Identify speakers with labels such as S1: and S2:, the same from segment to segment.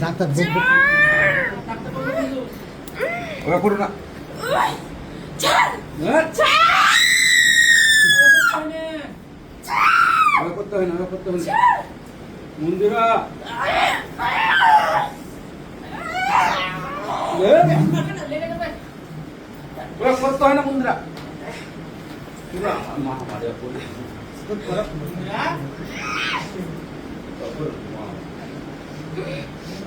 S1: Doctor
S2: ওরা করো না। হ্যাঁ? করতে হয় না ওরা করতে হয় না। মন্দিরা। করতে হয় না মন্দিরা। ওরা মা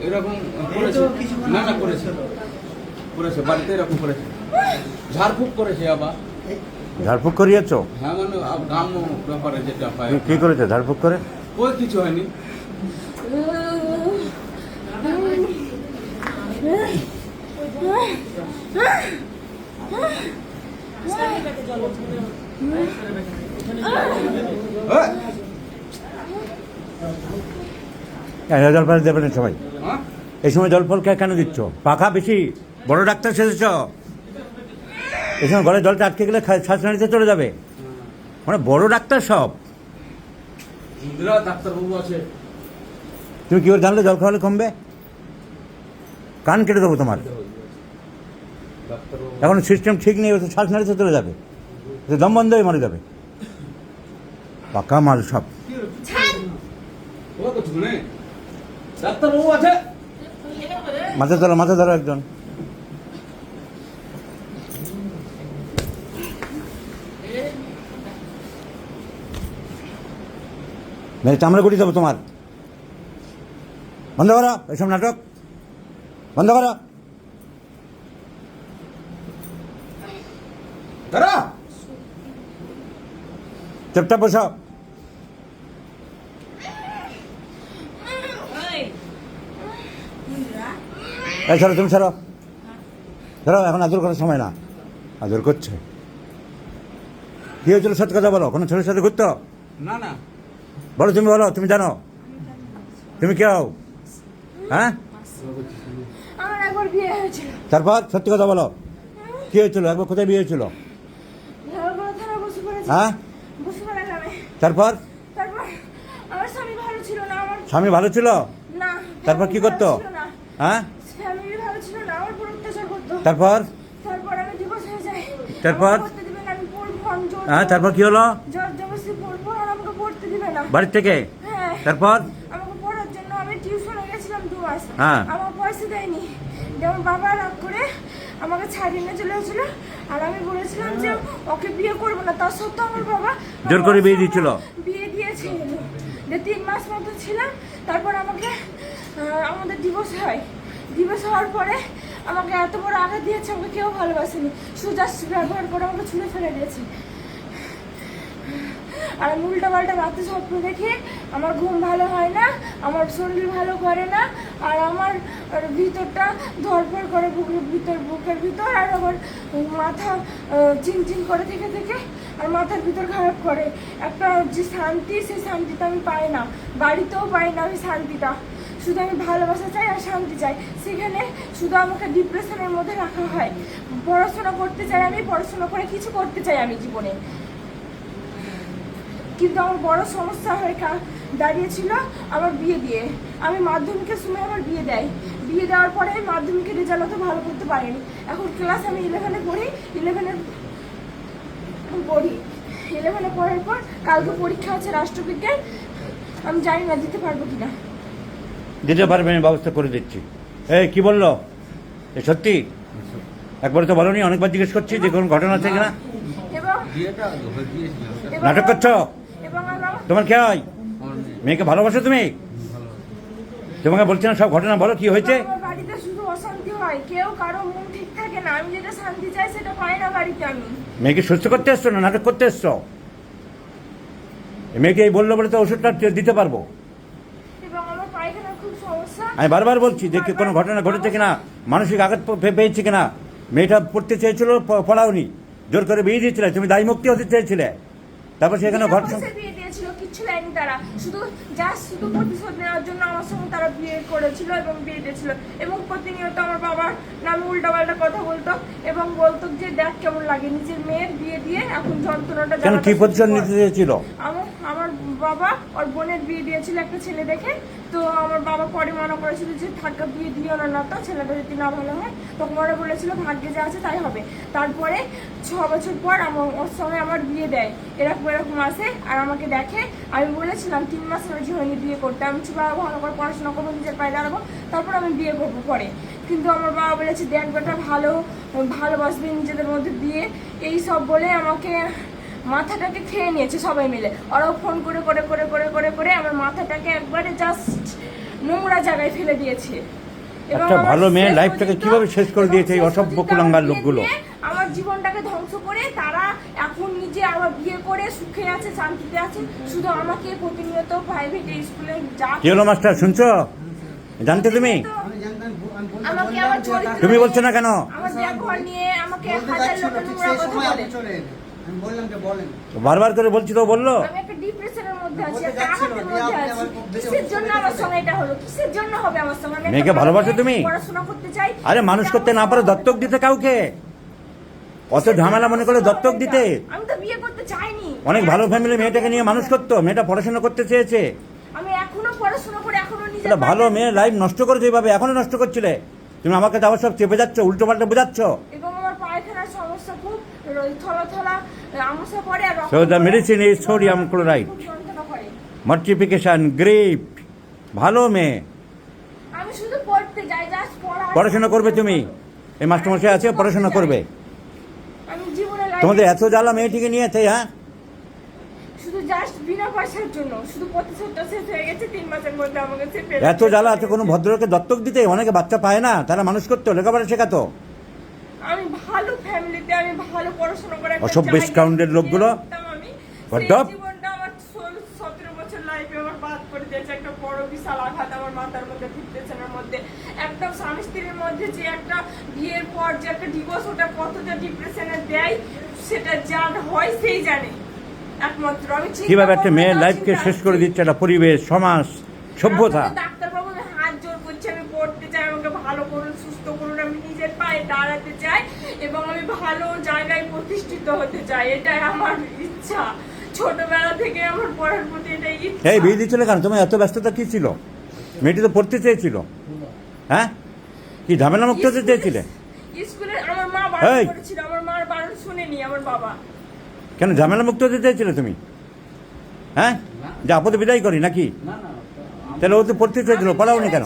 S3: এরকম করেছে।
S2: না না করেছে। করেছে বাড়িতে এরকম করেছে। ঝাড়ফুঁক করেছে আবার।
S3: ঝাড়ফুঁক করিয়েছ?
S2: হ্যাঁ মানে গ্রাম্য ব্যাপারে যেটা হয়।
S3: কি- করেছে? ঝাড়ফুঁক করে?
S2: ওই কিছু হয়নি। এই!
S3: এরা জল ফল দেবে না সবাই।
S2: হ্যাঁ?
S3: এই সময় জল ফল কেন দিচ্ছ? পাখা বেশি বড় ডাক্তার সেজেছ। এই সময় ঘরে জলটা আটকে গেলে খা- শ্বাস চলে যাবে। মানে বড় ডাক্তার সব।
S2: ডাক্তারবাবু আছে।
S3: তুমি কি করে জানলে জল খাওয়ালে কমবে? কান কেটে দেবো তোমার। এখন সিস্টেম ঠিক নেই তো শ্বাস নাড়িতে চলে যাবে। দম বন্ধ হয়ে মারা যাবে। পাকা মাল সব। মাথা ধরো মাথা ধরো একজন। মেরে চামড়া গুটি দেবো তোমার। বন্ধ করো, এসব নাটক। বন্ধ করো। চুপটা বসো। এই সরো তুমি সরো। ধরো এখন আদর করার সময় না। আদর করছে। কি হয়েছিল সত্যি কথা বলো? কোনো ছেলের সাথে ঘুরতো?
S2: না না।
S3: বলো তুমি বলো তুমি জানো? তুমি কে হও? হ্যাঁ?
S4: আমার একবার বিয়ে হয়েছিল।
S3: তারপর সত্যি কথা বলো। কি হয়েছিল? একবার কোথায় বিয়ে হয়েছিল? হ্যাঁ?
S4: বসে পড়া গ্রামে।
S3: তারপর?
S4: তারপর স্বামী ভালো ছিল না আমার
S3: স্বামী ভালো ছিল?
S4: না
S3: তারপর কি করতো। হ্যাঁ
S4: ফ্যামিলি ভালো ছিল না আমার উপর অত্যাচার করতো
S3: তারপর?
S4: তারপর হয়ে
S3: তারপর? কি হলো?
S4: জোর জবরদস্তি পড়ব আর আমাকে পড়তে দিবে না।
S3: বাড়ির থেকে?
S4: হ্যাঁ।
S3: তারপর?
S4: আমাকে পড়ার জন্য আমি টিউশনে গেছিলাম দু মাস।
S3: হ্যাঁ।
S4: আমার পয়সা দেয়নি। যেমন বাবা রাগ করে আমাকে ছাড়িয়ে নিয়ে চলে গেছিল। আর আমি বলেছিলাম যে ওকে বিয়ে করব না। তার সত্ত্বেও আমার বাবা
S3: জোর করে বিয়ে দিয়েছিল?
S4: বিয়ে দিয়েছিল যে তিন মাস মতো ছিলাম। তারপর আমাকে আমাদের ডিভোর্স হয়। ডিভোর্স হওয়ার পরে আমাকে এত বড় আঘাত দিয়েছে, আমাকে কেউ ভালোবাসেনি। সুজাস ব্যবহার করে আমাকে ছুঁড়ে ফেলে দিয়েছে। আর আমি উল্টা পাল্টা রাতে স্বপ্ন দেখি আমার ঘুম ভালো হয় না, আমার শরীর ভালো করে না, আর আমার ভিতরটা ধরফর করে বুকের ভিতর বুকের ভিতর, আর আমার মাথা চিনচিন করে থেকে থেকে আর মাথার ভিতর খারাপ করে। একটা যে শান্তি, সেই শান্তিটা আমি পাই না। বাড়িতেও পাই না আমি শান্তিটা। শুধু আমি ভালোবাসা চাই আর শান্তি চাই। সেখানে শুধু আমাকে ডিপ্রেশনের মধ্যে রাখা হয়। পড়াশোনা করতে চাই আমি, পড়াশোনা করে কিছু করতে চাই আমি জীবনে। কিন্তু আমার বড় সমস্যা হয়ে দাঁড়িয়েছিল আমার বিয়ে দিয়ে। আমি মাধ্যমিকের সময় আমার বিয়ে দেয়। বিয়ে দেওয়ার পরে মাধ্যমিকের রেজাল্ট ভালো করতে পারিনি। এখন ক্লাস আমি ইলেভেনে পড়ি ইলেভেনে পড়ি। ইলেভেনে পড়ার পর কালকে পরীক্ষা আছে রাষ্ট্রবিজ্ঞান। আমি জানি না দিতে পারব কিনা।
S3: দিতে পারবে, আমি ব্যবস্থা করে দিচ্ছি। এই, কি বলল? এ, সত্যি? একবার তো বলনি, অনেকবার জিজ্ঞেস করছি যে কোনো ঘটনা আছে কিনা। নাটক করছ? তোমার কে হয়? মেয়েকে ভালোবাসো তুমি? তোমাকে বলছি না, সব ঘটনা বলো, কি হয়েছে? মেয়েকে সুস্থ করতে এসছো না নাটক করতে এসছো? মেয়েকে এই বলল বলে তো ওষুধটা দিতে পারব
S4: এবং আমার পায়খানার খুব সমস্যা
S3: আমি বারবার বলছি যে কোনো ঘটনা ঘটেছে কিনা? মানসিক আঘাত পেয়েছে কিনা? মেয়েটা পড়তে চেয়েছিল পড়াওনি জোর করে বিয়ে দিয়েছিলে তুমি দায়ী মুক্তি হতে চেয়েছিলে। তারপর সেখানে ঘটনা
S4: দেয়নি তারা। শুধু যা শুধু প্রতিশোধ নেওয়ার জন্য আমার সঙ্গে তারা বিয়ে করেছিল এবং বিয়ে দিয়েছিল। এবং প্রতিনিয়ত আমার বাবার নামে উল্টাপাল্টা কথা বলতো এবং বলতো যে দেখ কেমন লাগে নিজের মেয়ের বিয়ে দিয়ে এখন যন্ত্রণাটা
S3: কেন কি প্রতিশোধ নিতে চেয়েছিল?
S4: আমার আমার বাবা ওর বোনের বিয়ে দিয়েছিল একটা ছেলে দেখে তো আমার বাবা পরে মনে করেছিল যে থাকা বিয়ে দিও না না, তো ছেলেটা যদি না ভালো হয়, তখন ওরা বলেছিল ভাগ্যে যা আছে তাই হবে। তারপরে ছ বছর পর আমার ওর সঙ্গে আমার বিয়ে দেয়। এরকম এরকম আসে, আর আমাকে দেখে। আমি বলেছিলাম, তিন মাস বেশি হয়নি বিয়ে করতে। আমি ছোট ভালো করে পড়াশোনা করব, নিজের পায়ে দাঁড়াবো, তারপর আমি বিয়ে করব পরে। কিন্তু আমার বাবা বলেছে, দেখ ভালো, ভালোবাসবে নিজেদের মধ্যে বিয়ে এই সব বলে আমাকে মাথাটাকে খেয়ে নিয়েছে সবাই মিলে। ওরাও ফোন করে করে করে করে করে করে আমার মাথাটাকে একবারে জাস্ট নোংরা জায়গায় ফেলে দিয়েছে।
S3: একটা ভালো
S4: শেষ
S3: লাইফটাকে কীভাবে শেষ করে দিয়েছে এই অসভ্য কুলাঙ্গার লোকগুলো?
S4: আমার জীবনটাকে ধ্বংস করে তারা এখন নিজে আমার বিয়ে করে সুখে আছে শান্তিতে আছে। শুধু আমাকে প্রতিনিয়ত প্রাইভেট স্কুলে যা
S3: কি মাস্টার শুনছো? জানতে তুমি? তুমি বলছো না কেন?
S4: আমার ব্যবহার নিয়ে আমাকে হাজার লোকের কথা বলে।
S3: বারবার করে বলছি তো বলল। মেয়েকে ভালোবাসো তুমি?
S4: পড়াশোনা করতে চাই।
S3: আরে মানুষ করতে না পারো দত্তক দিতে কাউকে? অত ঝামেলা মনে করে দত্তক দিতে?
S4: আমি তো বিয়ে করতে চাইনি।
S3: অনেক ভালো ফ্যামিলি মেয়েটাকে নিয়ে মানুষ করতো মেয়েটা পড়াশোনা করতে চেয়েছে।
S4: আমি এখনও পড়াশোনা করে এখনও নিজে
S3: একটা ভালো মেয়ে লাইফ নষ্ট করেছে এইভাবে এখনও নষ্ট করছিলে। তুমি আমাকে তো আবার সব চেপে যাচ্ছ উল্টো পাল্টা বোঝাচ্ছ
S4: এবং আমার পায়খানার সমস্যা আমসা পড়ে আর
S3: So the medicine is sodium chloride.
S4: যন্ত্রণা করে।
S3: গ্রেপ ভালো মেয়ে।
S4: আমি শুধু পড়তে যাই জাস্ট পড়া।
S3: পড়াশোনা করবে তুমি? এই মাস্টারমশাই আছে পড়াশোনা করবে?
S4: আমি জীবনে life-
S3: তোমাদের এত জ্বালা মেয়েটিকে নিয়েছে হ্যাঁ?
S4: শুধু জাস্ট বিনা পয়সার জন্য শুধু প্রতিশোধটা শেষ হয়ে গেছে তিন মাসের মধ্যে আমাকে সে ফেরত
S3: এত জ্বালা আছে কোনো ভদ্রলোকে দত্তক দিতে? অনেকে বাচ্চা পায় না তারা মানুষ করতো লেখাপড়া শেখাতো।
S4: আমি ভালো ফ্যামিলিতে আমি ভালো পড়াশোনা করে একটা
S3: অসভ্য
S4: জায়গায়
S3: লোকগুলো। What
S4: জীবনটা আমার ষোলো সতেরো বছর লাইফে আমার বাদ করে দিয়েছে একটা বড় বিশাল আঘাত আমার মাথার মধ্যে ডিপ্রেশনের মধ্যে একটা স্বামী স্ত্রীর মধ্যে যে একটা বিয়ের পর যে একটা ডিভোর্স ওটা কতটা ডিপ্রেশনে দেয় সেটা যার হয় সেই জানে। একমাত্র আমি
S3: কীভাবে একটা মেয়ের লাইফকে শেষ করে। দিচ্ছে? একটা পরিবেশ সমাজ সভ্যতা
S4: আপনাদের ডাক্তারবাবু আমি হাত জোর করছি আমি পড়তে চাই আমাকে ভালো করুন সুস্থ করুন আমি নিজের পায়ে দাঁড়াতে চাই এবং আমি ভালো জায়গায় প্রতিষ্ঠিত হতে চাই এটাই আমার ইচ্ছা। ছোটবেলা থেকে আমার পড়ার প্রতি এটাই ইচ্ছা।
S3: এই বিয়ে দিচ্ছিলে কেন? তোমার এত ব্যস্ততা কি ছিল? মেয়েটি তো পড়তে চেয়েছিল। হ্যাঁ? কি ঝামেলা মুক্ত হতে চেয়েছিলে?
S4: স্কুলে আমার মা বারণ
S3: এই!
S4: করেছিল আমার মার বারণ শুনেনি আমার বাবা।
S3: কেন ঝামেলা মুক্ত হতে চেয়েছিলে তুমি? হ্যাঁ? যে আপদে বিদায় করি নাকি?
S2: না না
S3: তাহলে ও তো পড়তে চেয়েছিল পড়াওনি কেন?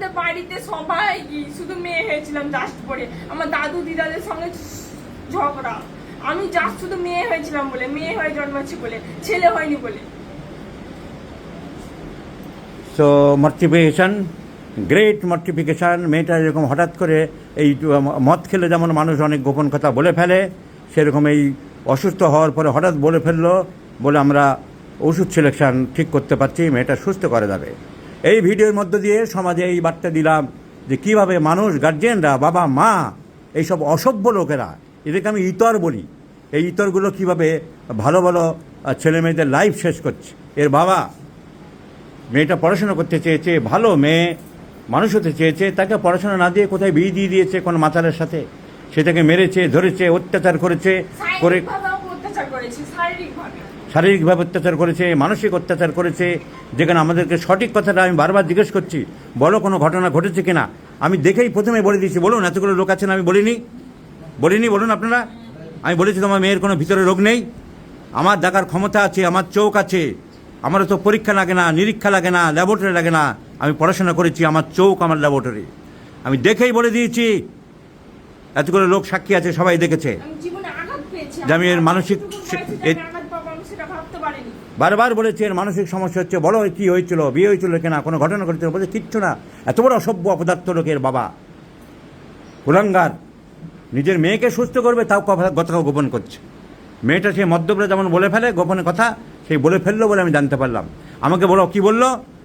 S4: আমাদের বাড়িতে সবাই শুধু মেয়ে হয়েছিলাম জাস্ট পড়ে আমার দাদু দিদাদের সঙ্গে ঝগড়া। আমি জাস্ট শুধু মেয়ে হয়েছিলাম বলে, মেয়ে হয়ে জন্মাচ্ছি বলে, ছেলে হয়নি বলে।
S3: সো মর্টিফিকেশান গ্রেট মর্টিফিকেশান মেয়েটা এরকম হঠাৎ করে এই মদ খেলে যেমন মানুষ অনেক গোপন কথা বলে ফেলে, সেরকম এই অসুস্থ হওয়ার পরে হঠাৎ বলে ফেলল, বলে আমরা ওষুধ সিলেকশন ঠিক করতে পারছি, মেয়েটা সুস্থ করে যাবে এই ভিডিওর মধ্য দিয়ে সমাজে এই বার্তা দিলাম যে কীভাবে মানুষ গার্জেনরা বাবা মা এইসব অসভ্য লোকেরা এদেরকে আমি ইতর বলি এই ইতরগুলো কীভাবে ভালো ভালো আহ, ছেলে মেয়েদের লাইফ শেষ করছে। এর বাবা মেয়েটা পড়াশোনা করতে চেয়েছে ভালো মেয়ে মানুষ হতে চেয়েছে তাকে পড়াশোনা না দিয়ে কোথায় বিয়ে দিয়ে দিয়েছে কোনো মাতালের সাথে? সেটাকে মেরেছে ধরেছে অত্যাচার করেছে করে
S4: শারীরিকভাবে অত্যাচার করেছি
S3: মানসিক অত্যাচার করেছে। যেখানে আমাদেরকে সঠিক কথাটা আমি বারবার জিজ্ঞেস করছি বলো কোনো ঘটনা ঘটেছে কিনা? আমি দেখেই প্রথমে বলে দিয়েছি বলুন এতগুলো লোক আছেন আমি বলিনি। বলিনি বলুন আপনারা। আমি বলেছি তোমার মেয়ের কোনো ভিতরে রোগ নেই। আমার দেখার ক্ষমতা আছে আমার চোখ আছে। আমারও তো পরীক্ষা লাগে না নিরীক্ষা লাগে না ল্যাবরেটরি লাগে না। আমি পড়াশোনা করেছি আমার চোখ আমার ল্যাবরেটরি আমি দেখেই বলে দিয়েছি এতগুলো লোক সাক্ষী আছে সবাই দেখেছে। যে আমি এর মানসিক
S4: এতটুকু
S3: সে-
S4: বয়সে যে
S3: এ-
S4: আমি আঘাত পাবো, আমি সেটা ভাবতে পারিনি
S3: বারবার বলেছেন মানসিক সমস্যা হচ্ছে বড় কি হয়েছিল, বিয়ে হয়েছিল কিনা, কোনো ঘটনা ঘটেছিল বলছে কিচ্ছু না। এত বড় অসভ্য অপদার্থ লোকের বাবা। কুলাঙ্গার, নিজের মেয়েকে সুস্থ করবে, তাও কথা গোপন করছে। মেয়েটা সে মদ্যপরে যেমন বলে ফেলে, গোপনে কথা, সেই বলে ফেলল বলে আমি জানতে পারলাম। আমাকে বলো, কি বলল?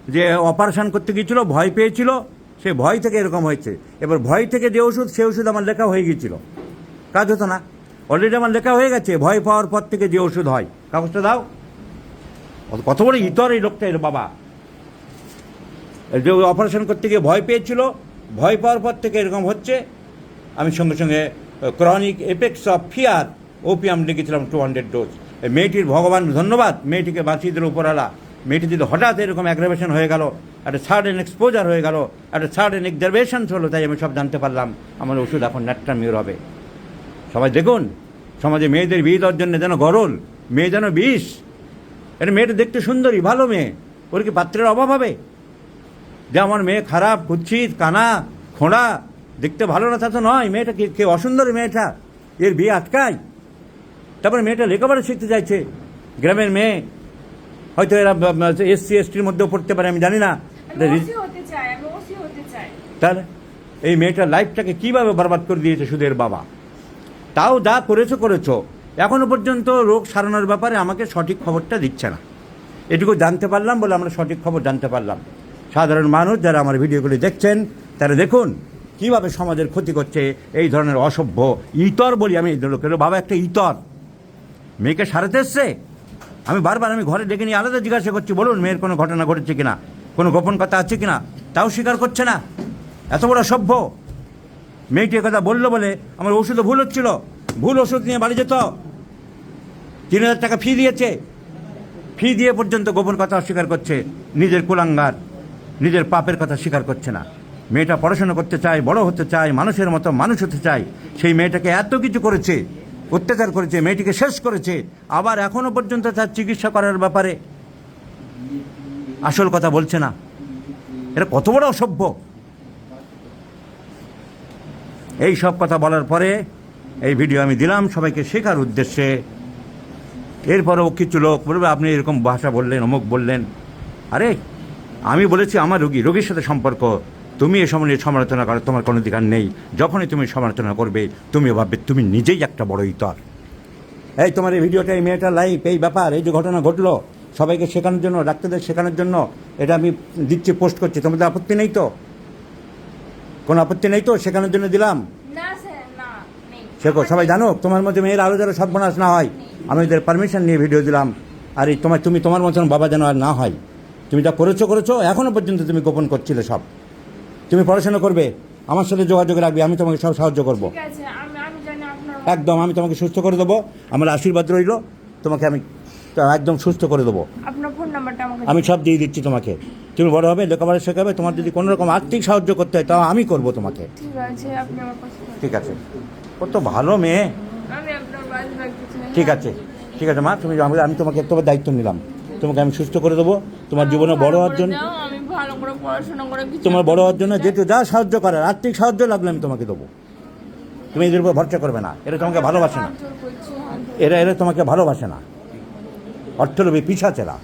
S3: যে অপারেশন করতে গিয়েছিল, ভয় পেয়েছিল, সে ভয় থেকে এরকম হয়েছে। এবার ভয় থেকে যে ওষুধ, সে ওষুধ আমার লেখা হয়ে গিয়েছিল। কাজ হতো না। অলরেডি আমার লেখা হয়ে গেছে, ভয় পাওয়ার পর থেকে যে ওষুধ হয়। কাগজটা দাও। কত বড় ইতর এই লোকটা এর বাবা। অপারেশন করতে গিয়ে ভয় পেয়েছিল, ভয় পাওয়ার পর থেকে এরকম হচ্ছে। আমি সঙ্গে সঙ্গে chronic apex of fear opium লিখেছিলাম টু হান্ড্রেড ডোজ মেয়েটির ভগবান, ধন্যবাদ। মেয়েটিকে বাঁচিয়ে দিল উপরালা মেয়েটি যদি হঠাৎ এরকম অ্যাগ্রাভেশন হয়ে গেল, একটা সার্ডেন এক্সপোজার হয়ে গেল, একটা সার্ডেন এক্সারভেশনস হলো তাই আমি সব জানতে পারলাম। আমার ওষুধ এখন ন্যাটটা মিউর হবে। সবাই দেখুন, সমাজে মেয়েদের বিয়ে দেওয়ার জন্য যেন গরল, মেয়ে যেন বিষ এটা মেয়েটা দেখতে সুন্দরী ভালো মেয়ে। ওর কি পাত্রের অভাব হবে? যে আমার মেয়ে খারাপ কুচ্ছিত কানা খোঁড়া দেখতে ভালো না তা তো নয়। মেয়েটা কে কে অসুন্দর মেয়েটা? এর বিয়ে আটকায়। তারপরে মেয়েটা লেখাপড়া শিখতে চাইছে। গ্রামের মেয়ে। হয়তো এরা এসসি এসটির মধ্যেও পড়তে পারে আমি জানি না। তাহলে এই মেয়েটার লাইফটাকে কীভাবে বরবাদ করে দিয়েছে সুদের বাবা? তাও যা করেছ করেছ। এখনও পর্যন্ত রোগ সারানোর ব্যাপারে আমাকে সঠিক খবরটা দিচ্ছে না। এটুকু জানতে পারলাম বলে আমরা সঠিক খবর জানতে পারলাম। সাধারণ মানুষ যারা আমার ভিডিওগুলি দেখছেন, তারা দেখুন কীভাবে সমাজের ক্ষতি করছে এই ধরনের অসভ্য ইতর বলি আমি এই লোকের। বাবা, একটা ইতর। মেয়েকে সারাতে এসছে? আমি বারবার আমি ঘরে ডেকে নিয়ে আলাদা জিজ্ঞাসা করছি, বলুন মেয়ের কোনো ঘটনা ঘটেছে কিনা? কোনো গোপন কথা আছে কিনা? তাও স্বীকার করছে না। এত বড় সভ্য মেয়েটি কথা বলল বলে আমার ওষুধও ভুল হচ্ছিল। ভুল ওষুধ নিয়ে বাড়ি যেত। তিন হাজার টাকা ফি দিয়েছে। ফি দিয়ে পর্যন্ত গোপন কথা অস্বীকার করছে। নিজের কুলাঙ্গার, নিজের পাপের কথা স্বীকার করছে না। মেয়েটা পড়াশোনা করতে চায়, বড় হতে চায়, মানুষের মতো মানুষ হতে চায়। সেই মেয়েটাকে এত কিছু করেছে, অত্যাচার করেছে, মেয়েটিকে শেষ করেছে, আবার এখনও পর্যন্ত তার চিকিৎসা করার ব্যাপারে আসল কথা বলছে না। এটা কত বড় অসভ্য। এই সব কথা বলার পরে এই ভিডিও আমি দিলাম সবাইকে শেখার উদ্দেশ্যে। এরপরেও কিছু লোক বলবে, আপনি এরকম ভাষা বললেন, অমুক বললেন। আরে, আমি বলেছি, আমার রোগী, রোগীর সাথে সম্পর্ক। তুমি এ সময় সমালোচনা করার তোমার কোনো অধিকার নেই। যখনই তুমি সমালোচনা করবে, তুমি ভাববে, তুমি নিজেই একটা বড় ইতর। এই তোমার এই ভিডিওটা, এই মেয়েটার লাইফ এই ব্যাপার, এই যে ঘটনা ঘটলো, সবাইকে শেখানোর জন্য, ডাক্তারদের শেখানোর জন্য, এটা আমি দিচ্ছি পোস্ট করছি। তোমাদের আপত্তি নেই তো? কোনো আপত্তি নেই তো? শেখানোর জন্য দিলাম। শেখো সবাই জানো তোমার মধ্যে মেয়ের আরও যেন সর্বনাশ না হয়। আমি ওদের পারমিশন নিয়ে ভিডিও দিলাম। আর এই তোমার তুমি তোমার মতন বাবা যেন আর না হয়। তুমি যা করেছ করেছ এখনও পর্যন্ত তুমি গোপন করছিলে সব। তুমি পড়াশোনা করবে আমার সাথে যোগাযোগ রাখবে আমি তোমাকে সব সাহায্য করব। একদম আমি তোমাকে সুস্থ করে দেবো আমার আশীর্বাদ রইল তোমাকে আমি একদম সুস্থ করে দেবো। আমি সব দিয়ে দিচ্ছি তোমাকে। তুমি বড় হবে লেখাপড়া শেখাবে তোমার যদি কোনো রকম আর্থিক সাহায্য করতে হয় তাও আমি করব তোমাকে।
S4: ঠিক আছে
S3: কত ভালো মেয়ে।
S4: চাই
S3: ঠিক আছে ঠিক আছে মা তুমি আমি তোমাকে তোমার দায়িত্ব নিলাম। তোমাকে আমি সুস্থ করে দেবো তোমার জীবনে বড় হওয়ার জন্য তোমার বড় হওয়ার জন্য যেহেতু যা সাহায্য করার আর্থিক সাহায্য লাগলে আমি তোমাকে দেবো। তুমি এদের উপর ভরসা করবে না এরা তোমাকে ভালোবাসে না। এরা এরা তোমাকে ভালোবাসে না। অর্থলোভী পিছাচেরা